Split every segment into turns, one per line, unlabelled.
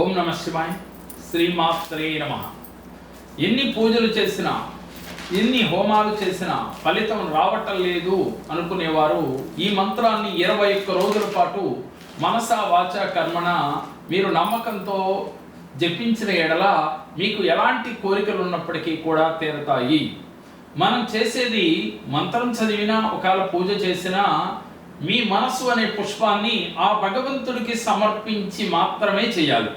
ఓం నమ శివాయ్. శ్రీమాత్రే నమ. ఎన్ని పూజలు చేసినా ఎన్ని హోమాలు చేసినా ఫలితం రావటం లేదు అనుకునేవారు ఈ మంత్రాన్ని ఇరవై ఒక్క రోజుల పాటు మనస వాచ కర్మణ మీరు నమ్మకంతో జపించిన ఎడల మీకు ఎలాంటి కోరికలు ఉన్నప్పటికీ కూడా తీరతాయి. మనం చేసేది మంత్రం చదివినా ఒకవేళ పూజ చేసినా మీ మనసు అనే పుష్పాన్ని ఆ భగవంతుడికి సమర్పించి మాత్రమే చేయాలి.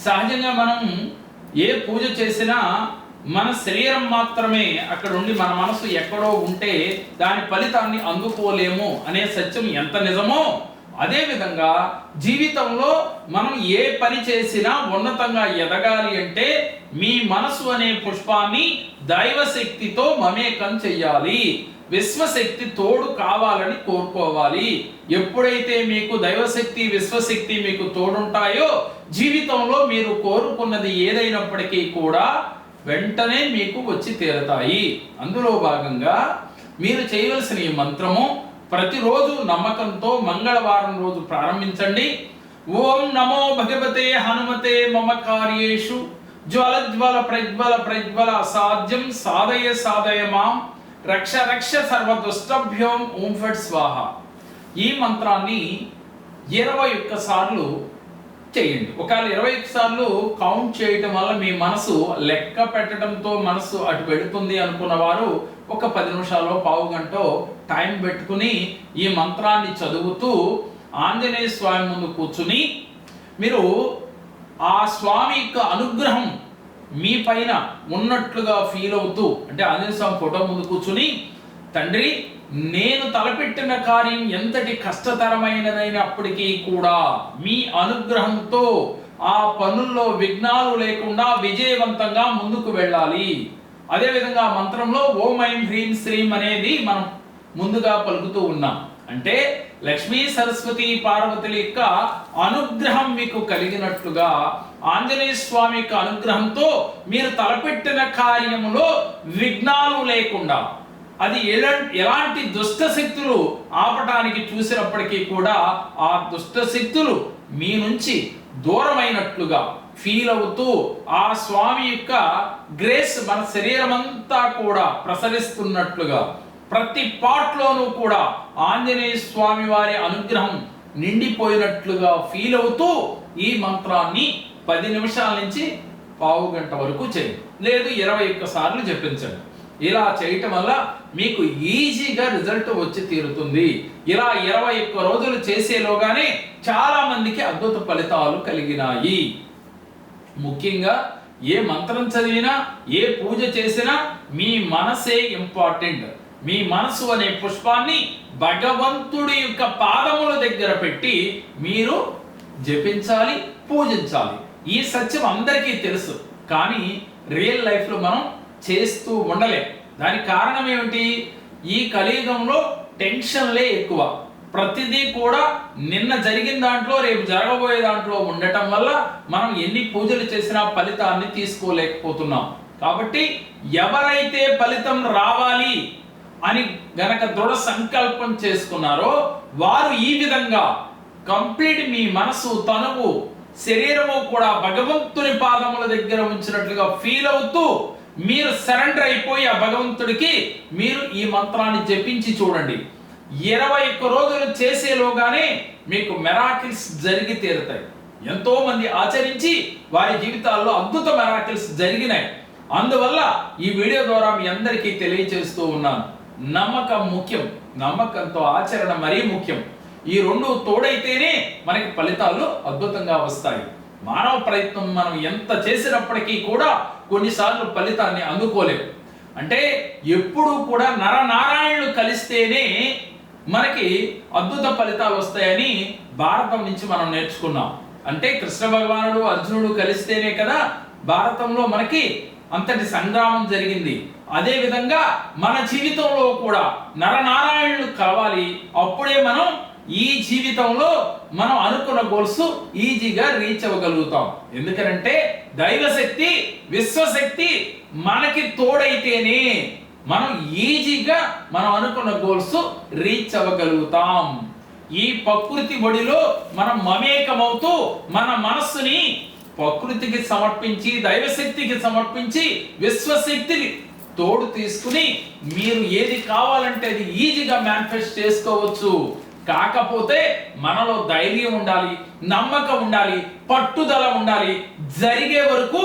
సహజంగా మనం ఏ పూజ చేసినా మన శరీరం మాత్రమే అక్కడ ఉండి మన మనసు ఎక్కడో ఉంటే దాని ఫలితాన్ని అందుకోలేము అనే సత్యం ఎంత నిజమో అదేవిధంగా జీవితంలో మనం ఏ పని చేసినా ఉన్నతంగా ఎదగాలి అంటే మీ మనసు అనే పుష్పాన్ని దైవశక్తితో మమేకం చెయ్యాలి. విశ్వశక్తి తోడు కావాలని కోరుకోవాలి. ఎప్పుడైతే మీకు దైవశక్తి విశ్వశక్తి మీకు తోడుంటాయో జీవితంలో మీరు కోరుకున్నది ఏదైనప్పటికీ కూడా వెంటనే మీకు వచ్చి తీరతాయి. అందులో భాగంగా మీరు చేయవలసిన ఈ మంత్రము ప్రతిరోజు నమ్మకంతో మంగళవారం రోజు ప్రారంభించండి. ఓం నమో భగవతే హనుమతే మమ కార్యేషు. జ్వల జ్వల ప్రజ్వల ప్రజ్వల అసాధ్యం సాధయ సాధయ మాం. రక్ష రక్ష సర్వదుష్టభ్యోం ఓం ఫట్ స్వాహ. ఈ మంత్రాన్ని ఇరవై ఒక్క సార్లు చేయండి. ఒకవేళ ఇరవై ఒక్క సార్లు కౌంట్ చేయటం వల్ల మీ మనసు లెక్క పెట్టడంతో మనసు అటు పెడుతుంది అనుకున్న వారు ఒక పది నిమిషాలు పావు గంట టైం పెట్టుకుని ఈ మంత్రాన్ని చదువుతూ ఆంజనేయ స్వామి ముందు కూర్చుని మీరు ఆ స్వామి యొక్క అనుగ్రహం మీ పైన ఉన్నట్లుగా ఫీల్ అవుతూ అంటే ఆంజనేయ స్వామి ఫోటో ముందు కూర్చుని తండ్రి నేను తలపెట్టిన కార్యం ఎంతటి కష్టతరమైనదైనప్పటికీ కూడా మీ అనుగ్రహంతో ఆ పనుల్లో విఘ్నాలు లేకుండా విజయవంతంగా ముందుకు వెళ్ళాలి. అదేవిధంగా మంత్రంలో ఓం ఐం హ్రీం శ్రీం అనేది మనం ముందుగా పలుకుతూ ఉన్నాం. అంటే లక్ష్మీ సరస్వతి పార్వతుల యొక్క అనుగ్రహం మీకు కలిగినట్లుగా ఆంజనేయ స్వామి యొక్క అనుగ్రహంతో మీరు తలపెట్టిన కార్యములో విఘ్నాలు లేకుండా అది ఎలా- ఎలాంటి దుష్ట శక్తులు ఆపటానికి చూసినప్పటికీ కూడా ఆ దుష్ట శక్తులు మీ నుంచి దూరమైనట్లుగా ఫీల్ అవుతూ ఆ స్వామి యొక్క గ్రేస్ మన శరీరం అంతా కూడా ప్రసరిస్తున్నట్లుగా ప్రతి పాట్లోనూ కూడా ఆంజనేయ స్వామి వారి అనుగ్రహం నిండిపోయినట్లుగా ఫీల్ అవుతూ ఈ మంత్రాన్ని పది నిమిషాల నుంచి పావు గంట వరకు చేయండి లేదు ఇరవై ఒక్క సార్లు జపించండి ఇలా చేయటం వల్ల మీకు ఈజీగా రిజల్ట్ వచ్చి తీరుతుంది. ఇలా ఇరవై ఒక్క రోజులు చేసేలోగానే చాలా మందికి అద్భుత ఫలితాలు కలిగినాయి. ముఖ్యంగా ఏ మంత్రం చదివినా ఏ పూజ చేసినా మీ మనసే ఇంపార్టెంట్. మీ మనసు అనే పుష్పాన్ని భగవంతుడి యొక్క పాదముల దగ్గర పెట్టి మీరు జపించాలి పూజించాలి. ఈ సత్యం అందరికీ తెలుసు కానీ రియల్ లైఫ్లో మనం చేస్తూ ఉండలేం. దానికి కారణం ఏమిటి? ఈ కలియుగంలో టెన్షన్లే ఎక్కువ. ప్రతిదీ కూడా నిన్న జరిగిన దాంట్లో రేపు జరగబోయే దాంట్లో ఉండటం వల్ల మనం ఎన్ని పూజలు చేసినా ఫలితాన్ని తీసుకోలేకపోతున్నాం. కాబట్టి ఎవరైతే ఫలితం రావాలి అని గనక దృఢ సంకల్పం చేసుకున్నారో వారు ఈ విధంగా కంప్లీట్ మీ మనసు తనువు శరీరము కూడా భగవంతుని పాదముల దగ్గర ఉంచినట్లుగా ఫీల్ అవుతూ మీరు సరెండర్ అయిపోయి ఆ భగవంతుడికి మీరు ఈ మంత్రాన్ని జపించి చూడండి. ఇరవై ఒక్క రోజులు చేసేలోగానే మీకు మెరాకిల్స్ జరిగి తీరుతాయి. ఎంతో మంది ఆచరించి వారి జీవితాల్లో అద్భుత మెరాకిల్స్ జరిగినాయి. అందువల్ల ఈ వీడియో ద్వారా మీ అందరికీ తెలియజేస్తూ ఉన్నాను. నమ్మకం ముఖ్యం. నమ్మకంతో ఆచరణ మరీ ముఖ్యం. ఈ రెండు తోడైతేనే మనకి ఫలితాలు అద్భుతంగా వస్తాయి. మానవ ప్రయత్నం మనం ఎంత చేసినప్పటికీ కూడా కొన్నిసార్లు ఫలితాన్ని అందుకోలేము అంటే ఎప్పుడూ కూడా నరనారాయణులు కలిస్తేనే మనకి అద్భుత ఫలితాలు వస్తాయని భారతం నుంచి మనం నేర్చుకున్నాం. అంటే కృష్ణ భగవానుడు అర్జునుడు కలిస్తేనే కదా భారతంలో మనకి అంతటి సంగ్రామం జరిగింది. అదే విధంగా మన జీవితంలో కూడా నరనారాయణులు కలవాలి అప్పుడే మనం ఈ జీవితంలో మనం అనుకున్న గోల్స్ ఈజీగా రీచ్ అవ్వగలుగుతాం. ఎందుకనంటే దైవశక్తి విశ్వశక్తి మనకి తోడైతేనే మనం ఈజీగా మనం అనుకున్న గోల్స్ రీచ్ అవ్వగలుగుతాం. ఈ ప్రకృతి ఒడిలో మనం మమేకమవుతూ మన మనస్సుని ప్రకృతికి సమర్పించి దైవశక్తికి సమర్పించి విశ్వశక్తిని తోడు తీసుకుని మీరు ఏది కావాలంటే అది ఈజీగా మేనిఫెస్ట్ చేసుకోవచ్చు. కాకపోతే మనలో ధైర్యం ఉండాలి నమ్మకం ఉండాలి పట్టుదల ఉండాలి జరిగే వరకు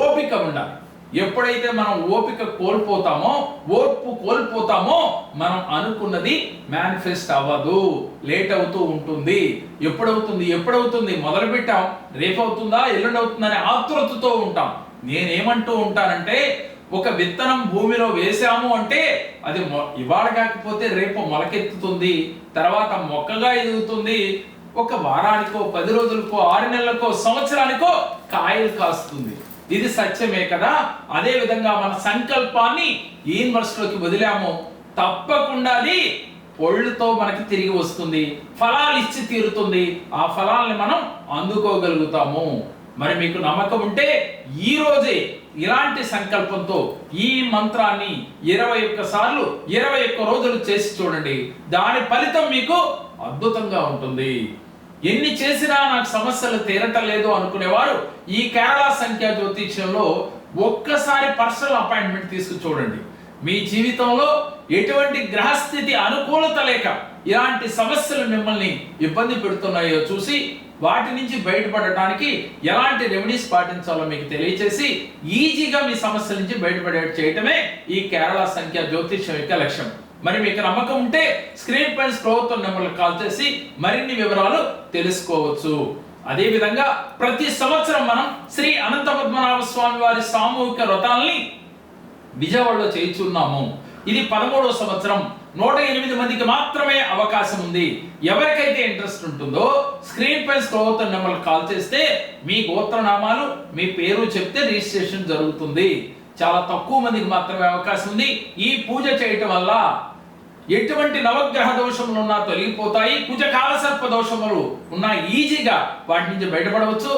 ఓపిక ఉండాలి. ఎప్పుడైతే మనం ఓపిక కోల్పోతామో ఓర్పు కోల్పోతామో మనం అనుకున్నది మేనిఫెస్ట్ అవ్వదు లేట్ అవుతూ ఉంటుంది. ఎప్పుడవుతుంది ఎప్పుడవుతుంది మొదలు పెట్టాం రేపు అవుతుందా ఎల్లుండి అవుతుందని ఆతృతతో ఉంటాం. నేనేమంటూ ఉంటానంటే ఒక విత్తనం భూమిలో వేసాము అంటే అది మొ- ఇవాళ కాకపోతే రేపు మొలకెత్తుతుంది తర్వాత మొక్కగా ఎదుగుతుంది ఒక వారానికో పది రోజులకో ఆరు నెలలకో సంవత్సరానికో కాయలు కాస్తుంది. ఇది సత్యమే కదా? అదే విధంగా మన సంకల్పాన్ని యూనివర్సిటీలోకి వదిలాము. తప్పకుండా అది పొళ్ళుతో మనకి తిరిగి వస్తుంది. ఫలాలు ఇచ్చి తీరుతుంది. ఆ ఫలాల్ని మనం అందుకోగలుగుతాము. మరి మీకు నమ్మకం ఉంటే ఈ రోజే ఇలాంటి సంకల్పంతో ఈ మంత్రాన్ని ఇరవై ఒక్క సార్లు ఇరవై ఒక్క రోజులు చేసి చూడండి. దాని ఫలితం మీకు అద్భుతంగా ఉంటుంది. ఎన్ని చేసినా నాకు సమస్యలు తీరటం లేదు అనుకునేవారు ఈ కేరళ సంఖ్యా జ్యోతిష్యంలో ఒక్కసారి పర్సనల్ అపాయింట్మెంట్ తీసుకు చూడండి. మీ జీవితంలో ఎటువంటి గ్రహస్థితి అనుకూలత లేక ఇలాంటి సమస్యలు మిమ్మల్ని ఇబ్బంది పెడుతున్నాయో చూసి వాటి నుంచి బయటపడటానికి ఎలాంటి రెమెడీస్ పాటించాలో మీకు తెలియచేసి ఈజీగా మీ సమస్యల నుంచి బయటపడే చేయటమే ఈ కేరళ సంఖ్య జ్యోతిష్యం యొక్క లక్ష్యం. మరి మీకు నమ్మకం ఉంటే స్క్రీన్ పైన స్క్రోల్ నెంబర్లకు కాల్ చేసి మరిన్ని వివరాలు తెలుసుకోవచ్చు. అదే విధంగా ప్రతి సంవత్సరం మనం శ్రీ అనంత పద్మనాభ స్వామి వారి సామూహిక వ్రతాల్ని విజయవాడలో చేయించున్నాము. ఇది పదమూడవ సంవత్సరం. నూట ఎనిమిది మందికి మాత్రమే అవకాశం ఉంది. ఎవరికైతే ఇంట్రెస్ట్ ఉంటుందో స్క్రీన్ పై స్క్రోల్ నెంబర్ కాల్ చేస్తే మీ గోత్రనామాలు మీ పేరు చెప్తే రిజిస్ట్రేషన్ జరుగుతుంది. చాలా తక్కువ మందికి మాత్రమే అవకాశం ఉంది. ఈ పూజ చేయటం వల్ల ఎటువంటి నవగ్రహ దోషములు ఉన్నా తొలగిపోతాయి. కుజ కాలసర్ప దోషములు ఉన్నా ఈజీగా వాటి నుంచి బయటపడవచ్చు.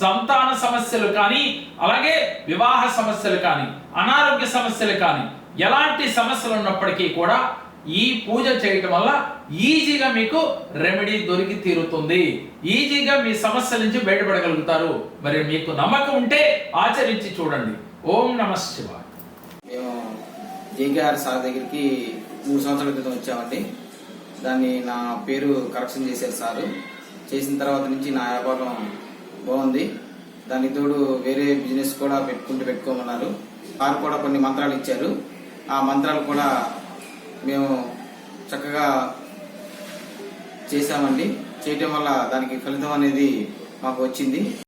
సంతాన సమస్యలు కానీ అలాగే వివాహ సమస్యలు కానీ అనారోగ్య సమస్యలు కానీ ఎలాంటి సమస్యలు ఉన్నప్పటికీ కూడా ఈ పూజ చేయటం వల్ల ఈజీగా మీకు రెమెడీ దొరికి తీరుతుంది. ఈజీగా మీ సమస్య నుంచి బయటపడగలుగుతారు. మరి మీకు నమ్మకం ఉంటే ఆచరించి చూడండి. ఓం నమ శివాయ.
మేము జేకేఆర్ సార్ దగ్గరికి మూడు సంవత్సరాల క్రితం వచ్చామండి. దాన్ని నా పేరు కరెక్షన్ చేశారు సారు. చేసిన తర్వాత నుంచి నా వ్యాపారం బాగుంది. దానికి తోడు వేరే బిజినెస్ కూడా పెట్టుకుంటూ పెట్టుకోమన్నారు. వారు కూడా కొన్ని మంత్రాలు ఇచ్చారు. ఆ మంత్రాలు కూడా మేము చక్కగా చేశామండి. చేయటం వల్ల దానికి ఫలితం అనేది మాకు వచ్చింది.